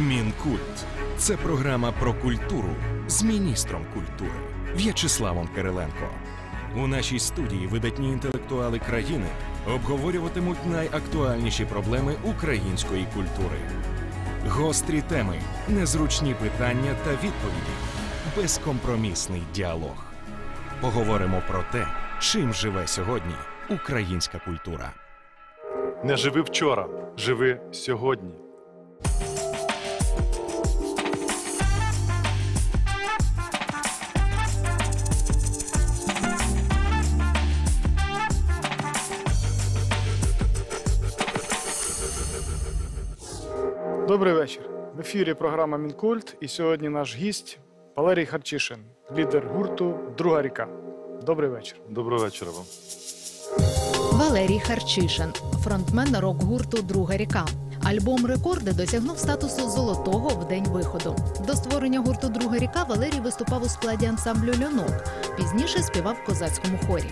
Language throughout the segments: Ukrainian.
Мінкульт це програма про культуру з міністром культури В'ячеславом Кириленко. У нашій студії видатні інтелектуали країни обговорюватимуть найактуальніші проблеми української культури. Гострі теми, незручні питання та відповіді, безкомпромісний діалог. Поговоримо про те, чим живе сьогодні українська культура. Не живи вчора, живи сьогодні. Добрий вечір. В ефірі програма Мінкульт. І сьогодні наш гість Валерій Харчишин, лідер гурту Друга ріка. Добрий вечір. Доброго вечора вам. Валерій Харчишин, фронтмен рок-гурту Друга ріка. Альбом Рекорди досягнув статусу золотого в день виходу. До створення гурту Друга ріка Валерій виступав у складі ансамблю Льонок. Пізніше співав в козацькому хорі.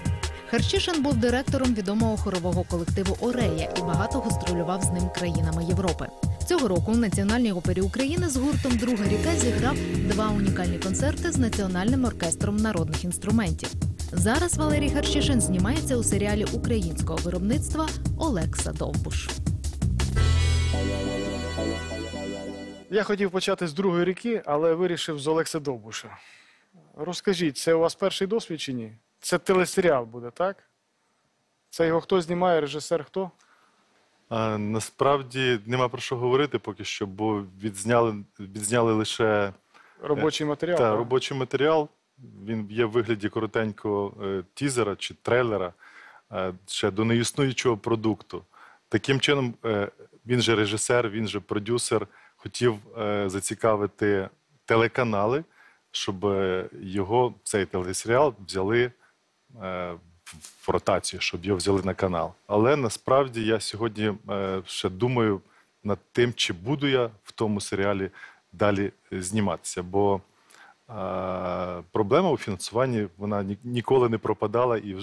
Харчишин був директором відомого хорового колективу Орея і багато гастролював з ним країнами Європи. Цього року у Національній опері України з гуртом Друга ріка зіграв два унікальні концерти з національним оркестром народних інструментів. Зараз Валерій Харчишин знімається у серіалі українського виробництва Олекса Довбуш. Я хотів почати з другої ріки, але вирішив з Олекса Довбуша. Розкажіть, це у вас перший досвід чи ні? Це телесеріал буде, так? Це його хто знімає, режисер хто? А, насправді нема про що говорити поки що, бо відзняли, відзняли лише Робочий матеріал? та, так? робочий матеріал. Він є в вигляді коротенького е, тізера чи трейлера е, ще до неіснуючого продукту. Таким чином, е, він же режисер, він же продюсер, хотів е, зацікавити телеканали, щоб е, його цей телесеріал взяли е, в- ротацію, щоб його взяли на канал. Але насправді я сьогодні е, ще думаю над тим, чи буду я в тому серіалі далі е, зніматися. Бо е, проблема у фінансуванні вона ніколи не пропадала і,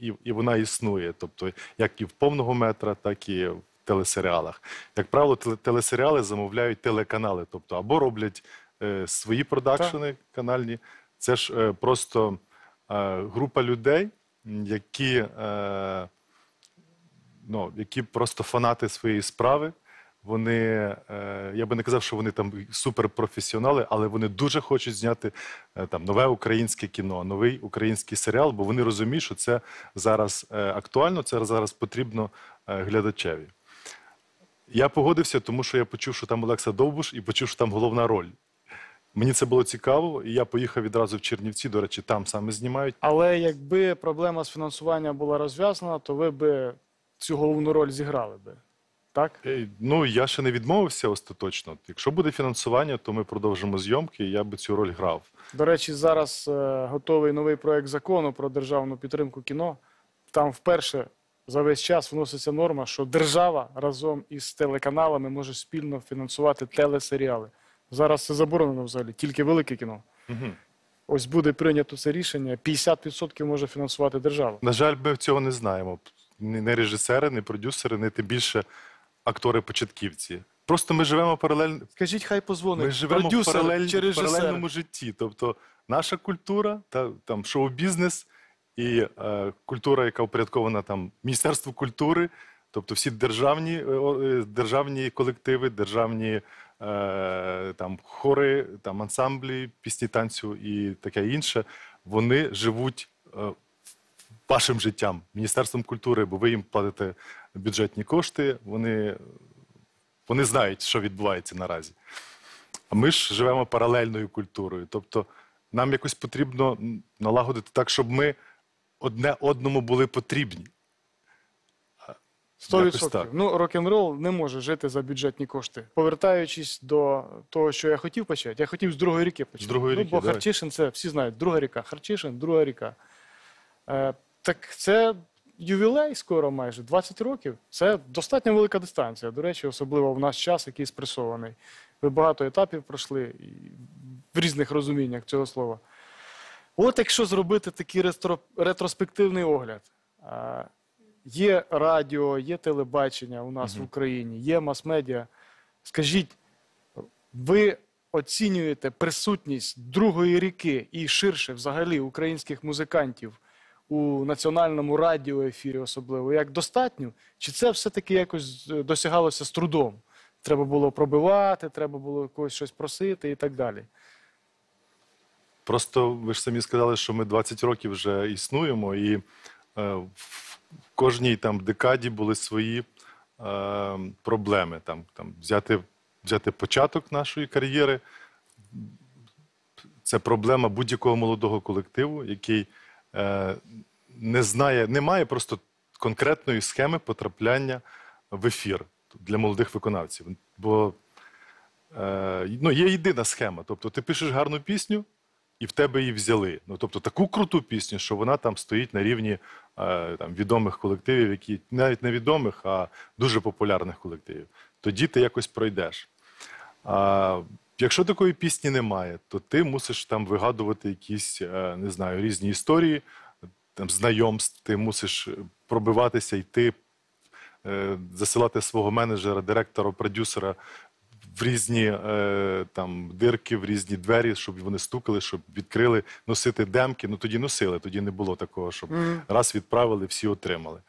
і, і вона існує. Тобто, як і в повного метра, так і в телесеріалах. Як правило, телесеріали замовляють телеканали, тобто або роблять е, свої продакшени канальні. Це ж е, просто е, група людей, які, е, ну, які просто фанати своєї справи. Вони, е, я би не казав, що вони там суперпрофесіонали, але вони дуже хочуть зняти е, там нове українське кіно, новий український серіал, бо вони розуміють, що це зараз актуально, це зараз потрібно глядачеві. Я погодився, тому що я почув, що там Олекса Довбуш, і почув, що там головна роль. Мені це було цікаво, і я поїхав відразу в Чернівці. До речі, там саме знімають. Але якби проблема з фінансуванням була розв'язана, то ви б цю головну роль зіграли би. Так? Е, Ну, я ще не відмовився остаточно. Якщо буде фінансування, то ми продовжимо зйомки, і я би цю роль грав. До речі, зараз е, готовий новий проект закону про державну підтримку кіно. Там вперше за весь час вноситься норма, що держава разом із телеканалами може спільно фінансувати телесеріали. Зараз це заборонено взагалі, тільки велике кіно. Мгм. Ось буде прийнято це рішення. 50% може фінансувати держава. На жаль, ми цього не знаємо. Ні не режисери, ні продюсери, ні тим більше актори-початківці. Просто ми живемо паралельно. Скажіть, хай позвонить Ми живемо в, паралель... чи в паралельному житті. Тобто наша культура, та там шоу-бізнес і е, культура, яка упорядкована там Міністерству культури, тобто всі державні, е, е, державні колективи, державні там хори, там ансамблі, пісні танцю і таке інше, вони живуть. Е, Вашим життям, Міністерством культури, бо ви їм платите бюджетні кошти, вони, вони знають, що відбувається наразі. А ми ж живемо паралельною культурою. Тобто нам якось потрібно налагодити так, щоб ми одне одному були потрібні. Якось відсотків. так. Ну, рок-н-рол не може жити за бюджетні кошти. Повертаючись до того, що я хотів почати, я хотів з другої ріки почати. З другої ну, ріки, бо давай. Харчишин це всі знають, друга ріка. Харчишин, друга ріка. Е, так це ювілей скоро майже 20 років. Це достатньо велика дистанція. До речі, особливо в наш час, який спресований. Ви багато етапів пройшли і в різних розуміннях цього слова. От якщо зробити такий ретро, ретроспективний огляд. а, Є радіо, є телебачення у нас в Україні, є мас-медіа. Скажіть, ви оцінюєте присутність другої ріки і ширше взагалі українських музикантів у національному радіоефірі, особливо як достатньо? Чи це все-таки якось е, досягалося з трудом? Треба було пробивати, треба було когось щось просити і так далі. Просто ви ж самі сказали, що ми 20 років вже існуємо, і е, кожній там декаді були свої е, проблеми. Там, там, взяти, взяти початок нашої кар'єри. Це проблема будь-якого молодого колективу, який е, не знає, не має просто конкретної схеми потрапляння в ефір для молодих виконавців. Бо е, ну, є єдина схема. Тобто ти пишеш гарну пісню, і в тебе її взяли. Ну, тобто таку круту пісню, що вона там стоїть на рівні там, відомих колективів, які навіть не відомих, а дуже популярних колективів. Тоді ти якось пройдеш. А якщо такої пісні немає, то ти мусиш там вигадувати якісь, е, не знаю, різні історії, там, знайомств, ти мусиш пробиватися, йти, е, засилати свого менеджера, директора, продюсера в різні е, там дирки, в різні двері, щоб вони стукали, щоб відкрили, носити демки. Ну тоді носили, тоді не було такого, щоб раз відправили, всі отримали.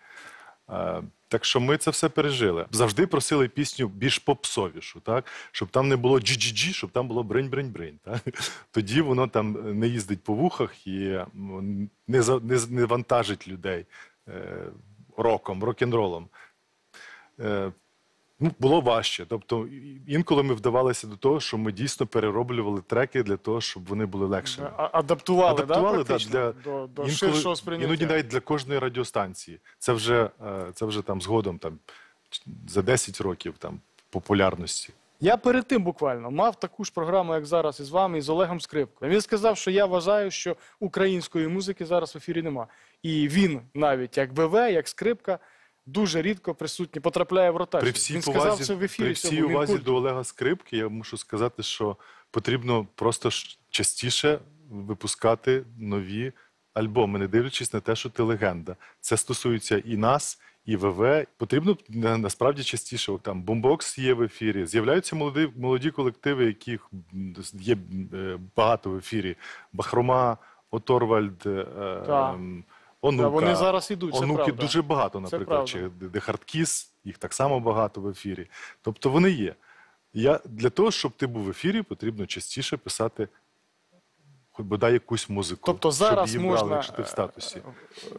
Е, так що ми це все пережили. Завжди просили пісню більш попсовішу, так? щоб там не було джі-джі-джі, щоб там було бринь-бринь-бринь. Так? Тоді воно там не їздить по вухах і не, за- не, з- не вантажить людей е, роком, рок-н-ролом. Е, ну, було важче. Тобто інколи ми вдавалися до того, що ми дійсно перероблювали треки для того, щоб вони були легшими. А- Адаптували, Адаптували да, да, для до, до інколи- ширшого сприйняття. Іноді навіть для кожної радіостанції. Це вже, е, це вже там згодом там, за 10 років там, популярності. Я перед тим буквально мав таку ж програму, як зараз із вами, і з Олегом Скрипкою. Він сказав, що я вважаю, що української музики зараз в ефірі нема. І він навіть як БВ, як скрипка, дуже рідко присутній, потрапляє в ротацію. При всій він повазі, сказав це в ефірі. при всій увазі до Олега Скрипки, я мушу сказати, що потрібно просто ж частіше випускати нові альбоми, не дивлячись на те, що ти легенда. Це стосується і нас, і ВВ. Потрібно на- насправді частіше. От Там бомбокс є в ефірі. З'являються молоді, молоді колективи, яких м, є е, багато в ефірі. Бахрома, Оторвальд, е, Так. ем, Онука. вони зараз ідуть, це Онуки правда. дуже багато, наприклад, чи де Хардкіс, їх так само багато в ефірі. Тобто вони є. Я, для того, щоб ти був в ефірі, потрібно частіше писати хоч бодай якусь музику. Тобто зараз щоб її брали, можна, якщо ти в статусі.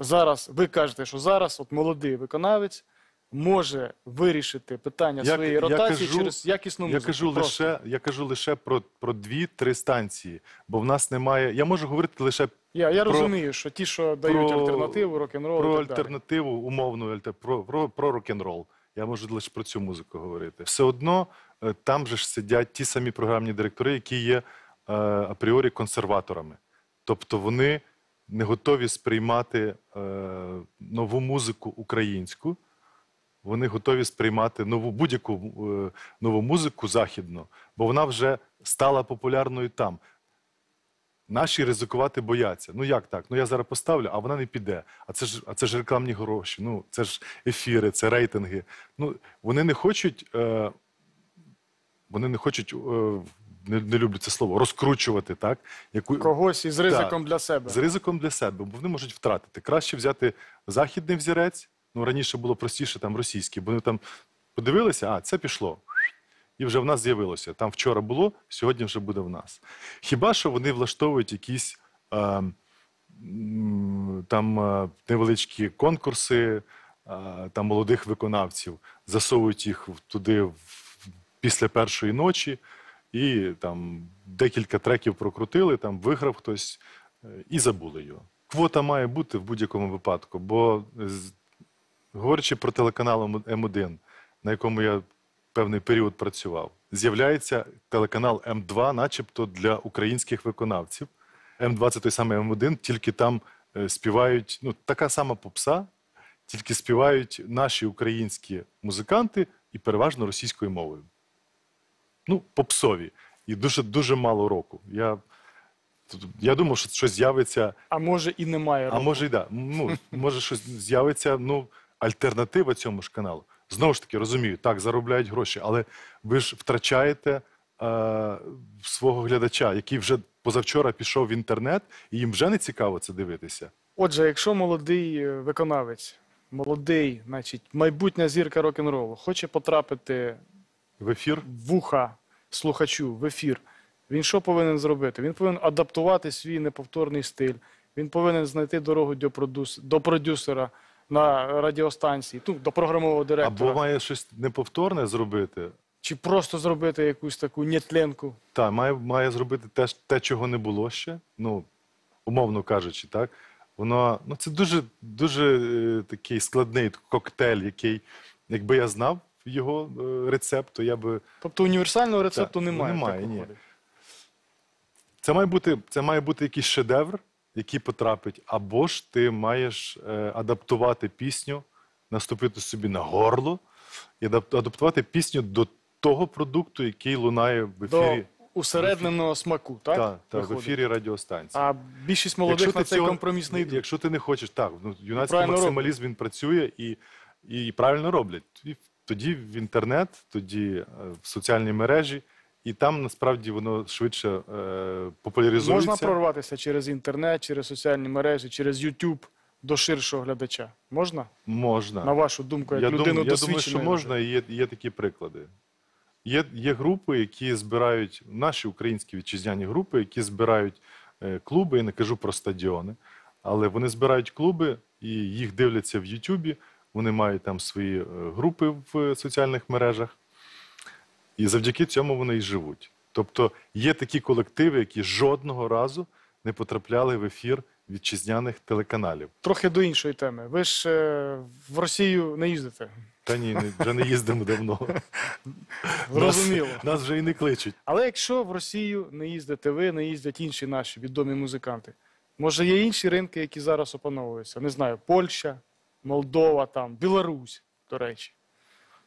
Зараз ви кажете, що зараз от молодий виконавець може вирішити питання Я- своєї я ротації кажу- через якісну Я кажу Просто. лише, я кажу лише про, про дві-три станції, бо в нас немає. Я можу говорити лише Я, я про- розумію, що ті, що дають про- альтернативу, рок-н-рол про і так далі. альтернативу, умовну про, про, про рок-н-рол. Я можу лише про цю музику говорити. Все одно е, там же ж сидять ті самі програмні директори, які є е, апріорі консерваторами. Тобто вони не готові сприймати е, нову музику українську. Вони готові сприймати нову будь-яку е, нову музику західну, бо вона вже стала популярною там. Наші ризикувати бояться. Ну як так? Ну я зараз поставлю, а вона не піде. А це ж, а це ж рекламні гроші. Ну це ж ефіри, це рейтинги. Ну вони не хочуть, е, вони не хочуть, е, не, не люблю це слово, розкручувати так. Яку Когось із ризиком Так, для себе. з ризиком для себе, бо вони можуть втратити. Краще взяти західний взірець. Ну раніше було простіше там російський, бо вони там подивилися, а це пішло. І вже в нас з'явилося. Там вчора було, сьогодні вже буде в нас. Хіба що вони влаштовують якісь е, там е, невеличкі конкурси е, там молодих виконавців, засовують їх туди після першої ночі, і там декілька треків прокрутили, там виграв хтось е, і забули його. Квота має бути в будь-якому випадку, бо говорячи про телеканал М1, на якому я певний період працював, з'являється телеканал М2, начебто для українських виконавців. М2 це той самий М1, тільки там е, співають ну, така сама попса, тільки співають наші українські музиканти і переважно російською мовою. Ну, попсові. І дуже дуже мало року. Я, я думав, що щось з'явиться. А може і немає А може, і да. Ну, може, щось з'явиться, ну, альтернатива цьому ж каналу. Знову ж таки, розумію, так, заробляють гроші, але ви ж втрачаєте е, свого глядача, який вже позавчора пішов в інтернет, і їм вже не цікаво це дивитися. Отже, якщо молодий е, виконавець, молодий, значить, майбутня зірка рок-н-ролу, хоче потрапити В ефір в вуха слухачу в ефір, він що повинен зробити? Він повинен адаптувати свій неповторний стиль. Він повинен знайти дорогу до продюсера на радіостанції, ну, до програмового директора, або має щось неповторне зробити. чи просто зробити якусь таку нетленку. Так, має, має зробити те, те, чого не було ще. Ну, умовно кажучи, так. Воно ну це дуже дуже е, такий складний коктейль, який, якби я знав його е, рецепт, то я би Тобто універсального рецепту Так, немає. немає, ні. Це має бути, це має бути якийсь шедевр, який потрапить, або ж ти маєш е, адаптувати пісню, наступити собі на горло і адаптувати пісню до того продукту, який лунає в ефірі. усередненого смаку, так? Та, та, в ефірі радіостанції. А більшість молодих на цей цього- компроміс не йдуть. Якщо ти не хочеш, так, ну, юнацький правильно максималізм він працює і, і, правильно роблять. І тоді в інтернет, тоді е, в соціальні мережі, і там насправді воно швидше е, популяризується. Можна прорватися через інтернет, через соціальні мережі, через YouTube до ширшого глядача? Можна? Можна. На вашу думку, як я, людину думаю, я думаю, що можна, і є, є такі приклади. Є, є групи, які збирають, наші українські вітчизняні групи, які збирають е, клуби, я не кажу про стадіони, але вони збирають клуби і їх дивляться в Ютубі, вони мають там свої е, групи в е, соціальних мережах, і завдяки цьому вони і живуть. Тобто є такі колективи, які жодного разу не потрапляли в ефір вітчизняних телеканалів. Трохи до іншої теми. Ви ж е, в Росію не їздите. Та ні, не- вже не їздимо давно. Зрозуміло. Нас, нас вже і не кличуть. Але якщо в Росію не їздите ви, не їздять інші наші відомі музиканти, може є інші ринки, які зараз опановуються? Не знаю, Польща, Молдова, там, Білорусь, до речі.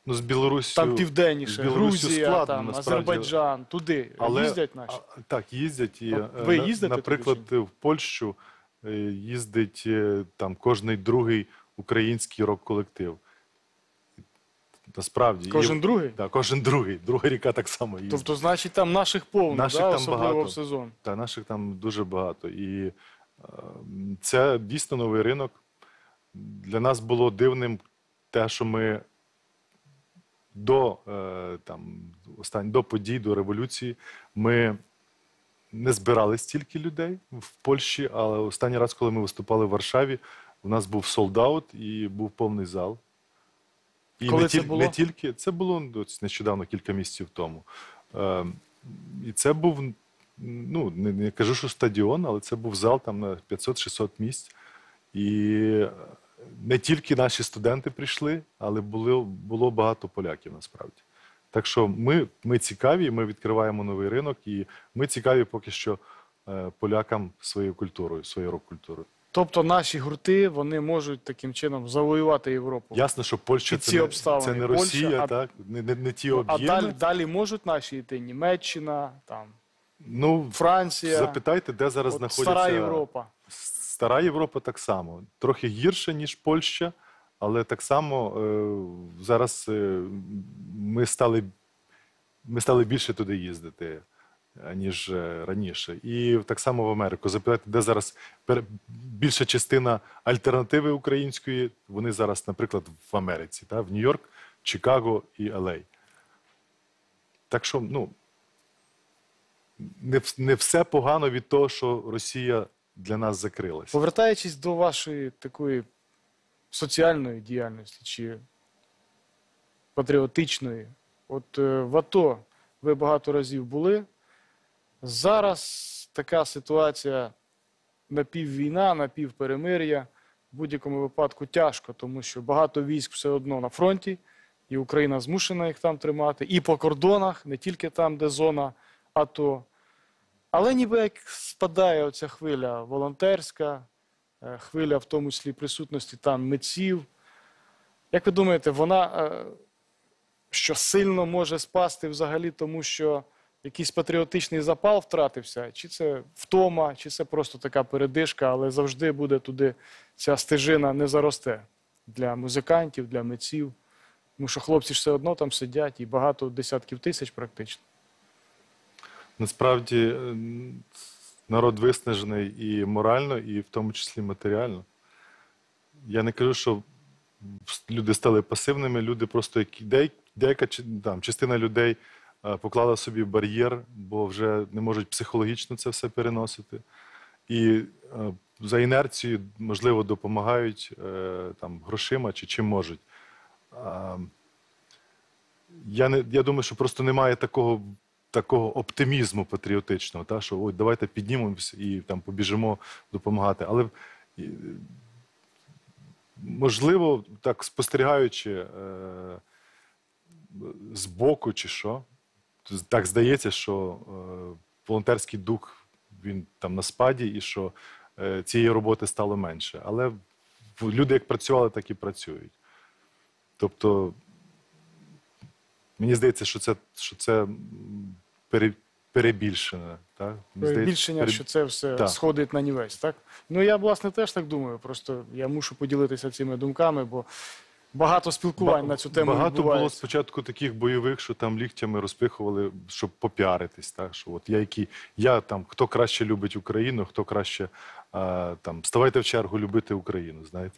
Ну, з Білоруссю... Там південніше, Грузія, складно, там, насправді. Азербайджан, туди Але- їздять наші. А, так, їздять. І, е, ви на- їздите Наприклад, туди в Польщу е, їздить е, там кожний другий український рок-колектив. Насправді. і- Кожен другий? Так, кожен другий. Друга ріка так само їздить. Тобто, значить, там наших повно, Наших да, там особливо багато. в сезон. Та наших там дуже багато. І е, це дійсно новий ринок. Для нас було дивним те, що ми до, е, там, остань, до подій, до революції, ми не збирали стільки людей в Польщі, але останній раз, коли ми виступали в Варшаві, у нас був солдаут і був повний зал. І Коли не, це тіль- було? не тільки це було нещодавно, кілька місяців тому. Е, і це був, ну, не, не кажу, що стадіон, але це був зал там на 500-600 місць. І не тільки наші студенти прийшли, але було, було багато поляків насправді. Так що ми, ми цікаві, ми відкриваємо новий ринок, і ми цікаві поки що е, полякам своєю культурою, своєю рок-культурою. Тобто наші гурти вони можуть таким чином завоювати Європу. Ясно, що Польща це, не, це не Росія, а- так? Не, не, не ті а далі, далі можуть наші йти Німеччина, там, Ну, Франція, запитайте, де зараз от знаходиться стара Європа. Стара Європа так само. Трохи гірше, ніж Польща, але так само е, зараз е, ми, стали, ми стали більше туди їздити, е, ніж е, раніше. І так само в Америку. Запитайте, де зараз пер- більша частина альтернативи української, вони зараз, наприклад, в Америці, та? в Нью-Йорк, Чикаго і Л.А. Так що, ну, не, не все погано від того, що Росія для нас закрилася. Повертаючись до вашої такої соціальної діяльності чи патріотичної, от е, в АТО ви багато разів були. Зараз така ситуація напіввійна, напівперемир'я. В будь-якому випадку тяжко, тому що багато військ все одно на фронті, і Україна змушена їх там тримати, і по кордонах, не тільки там, де зона АТО. Але ніби як спадає оця хвиля волонтерська, е, хвиля в тому числі присутності там митців. Як ви думаєте, вона е, що сильно може спасти взагалі, тому що якийсь патріотичний запал втратився? Чи це втома, чи це просто така передишка, але завжди буде туди ця стежина не заросте для музикантів, для митців. Тому що хлопці ж все одно там сидять і багато десятків тисяч практично. Насправді е, народ виснажений і морально, і в тому числі матеріально. Я не кажу, що люди стали пасивними, люди просто деяка там, частина людей е, поклала собі бар'єр, бо вже не можуть психологічно це все переносити. І е, за інерцією, можливо, допомагають там, грошима чи чим можуть. Я, не, я думаю, що просто немає такого, такого оптимізму патріотичного, та, що ой, давайте піднімемося і там, побіжимо допомагати. Але можливо, так спостерігаючи е, збоку чи що, так здається, що е, волонтерський дух він там на спаді і що е, цієї роботи стало менше. Але люди як працювали, так і працюють. Тобто, мені здається, що це, що це пере, перебільшене. Так? Мені здається, Більшення, пере- що це все Так. сходить на нівець, так? Ну я власне теж так думаю. Просто я мушу поділитися цими думками, бо багато спілкувань Ба- на цю тему Багато було відбувається. спочатку таких бойових, що там ліктями розпихували, щоб попіаритись. Так? Що от я, який, я там, хто краще любить Україну, хто краще а, там, ставайте в чергу любити Україну, знаєте.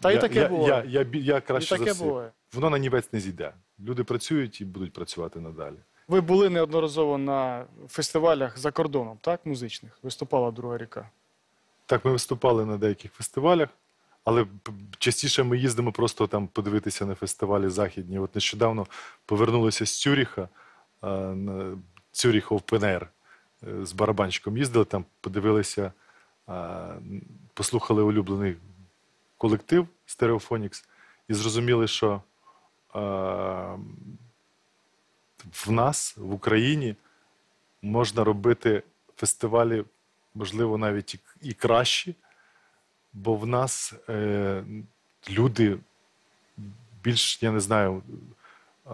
Та і я, таке я, буває. Я, я, бі- я І таке за всіх. буває. Воно на нівець не зійде. Люди працюють і будуть працювати надалі. Ви були неодноразово на фестивалях за кордоном, так, музичних? Виступала друга ріка. Так, ми виступали на деяких фестивалях, але частіше ми їздимо просто там подивитися на фестивалі західні. От нещодавно повернулися з Цюріха, на Цюріх е, з барабанщиком їздили там, подивилися, послухали улюблений колектив Stereophonics і зрозуміли, що в нас в Україні можна робити фестивалі, можливо, навіть і, кращі, бо в нас е, люди більш, я не знаю,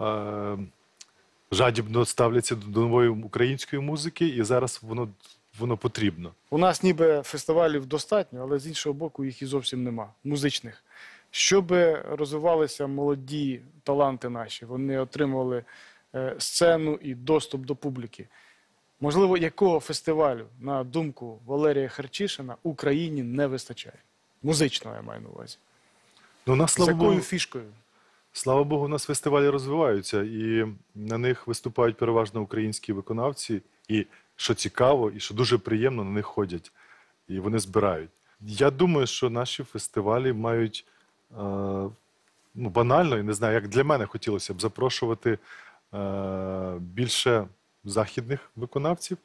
е, жадібно ставляться до нової української музики, і зараз воно, воно потрібно. У нас ніби фестивалів достатньо, але з іншого боку їх і зовсім нема, музичних. Щоб розвивалися молоді таланти наші, вони отримували е, сцену і доступ до публіки. Можливо, якого фестивалю, на думку Валерія Харчишина, Україні не вистачає? Музичного я маю на увазі. Ну, нас, З слава якою Богу, фішкою? Слава Богу, у нас фестивалі розвиваються, і на них виступають переважно українські виконавці. І що цікаво, і що дуже приємно, на них ходять, і вони збирають. Я думаю, що наші фестивалі мають ну, банально, і не знаю, як для мене хотілося б запрошувати е, більше західних виконавців,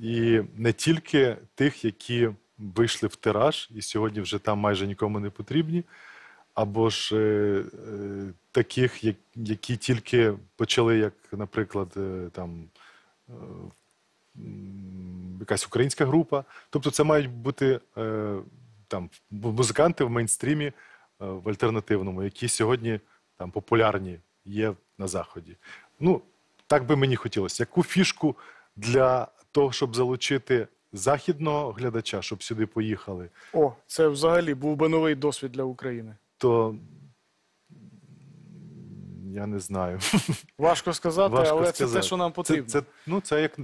і не тільки тих, які вийшли в тираж, і сьогодні вже там майже нікому не потрібні або ж е, е, таких, як, які тільки почали, як, наприклад, е, там е, якась українська група. Тобто, це мають бути е, там музиканти в мейнстрімі, е, в альтернативному, які сьогодні там популярні є на заході. Ну, так би мені хотілося. Яку фішку для того, щоб залучити західного глядача, щоб сюди поїхали, О, це взагалі був би новий досвід для України. то я не знаю. Важко сказати, Важко але це сказати. те, що нам потрібно. Це, це, ну, це як,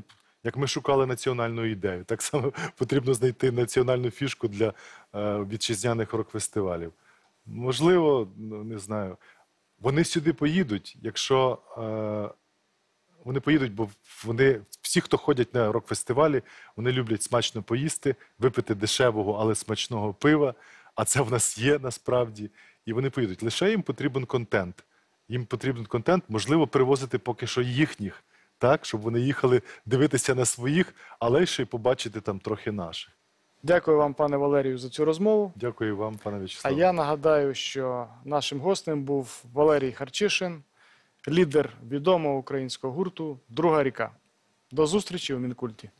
як ми шукали національну ідею. Так само потрібно знайти національну фішку для е, вітчизняних рок-фестивалів. Можливо, ну, не знаю. Вони сюди поїдуть, якщо е, вони поїдуть, бо вони всі, хто ходять на рок-фестивалі, вони люблять смачно поїсти, випити дешевого, але смачного пива. А це в нас є насправді. І вони поїдуть. Лише їм потрібен контент. Їм потрібен контент, можливо, привозити поки що їхніх, так, щоб вони їхали дивитися на своїх, але ще й побачити там трохи наших. Дякую вам, пане Валерію, за цю розмову. Дякую вам, пане А я нагадаю, що нашим гостем був Валерій Харчишин, лідер відомого українського гурту Друга ріка. До зустрічі у Мінкульті.